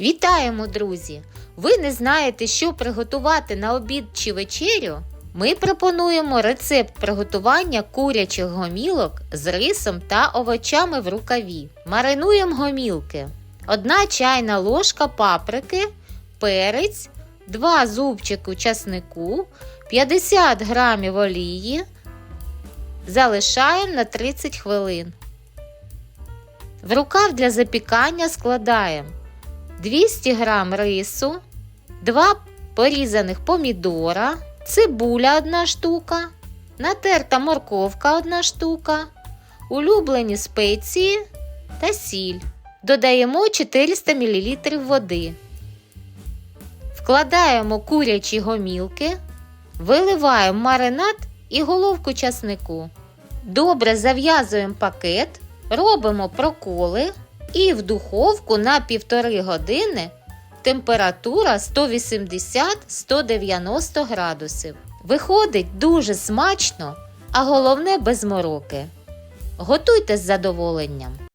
Вітаємо, друзі! Ви не знаєте, що приготувати на обід чи вечерю? Ми пропонуємо рецепт приготування курячих гомілок з рисом та овочами в рукаві. Маринуємо гомілки. Одна чайна ложка паприки, перець, 2 зубчики часнику, 50 грамів олії. Залишаємо на 30 хвилин. В рукав для запікання складаємо 200 г рису, 2 порізаних помідора, цибуля 1 штука, натерта морковка 1 штука, улюблені спеції та сіль. Додаємо 400 мл води. Вкладаємо курячі гомілки, виливаємо маринад і головку часнику. Добре зав'язуємо пакет, робимо проколи і в духовку на півтори години температура 180-190 градусів. Виходить дуже смачно, а головне без мороки. Готуйте з задоволенням.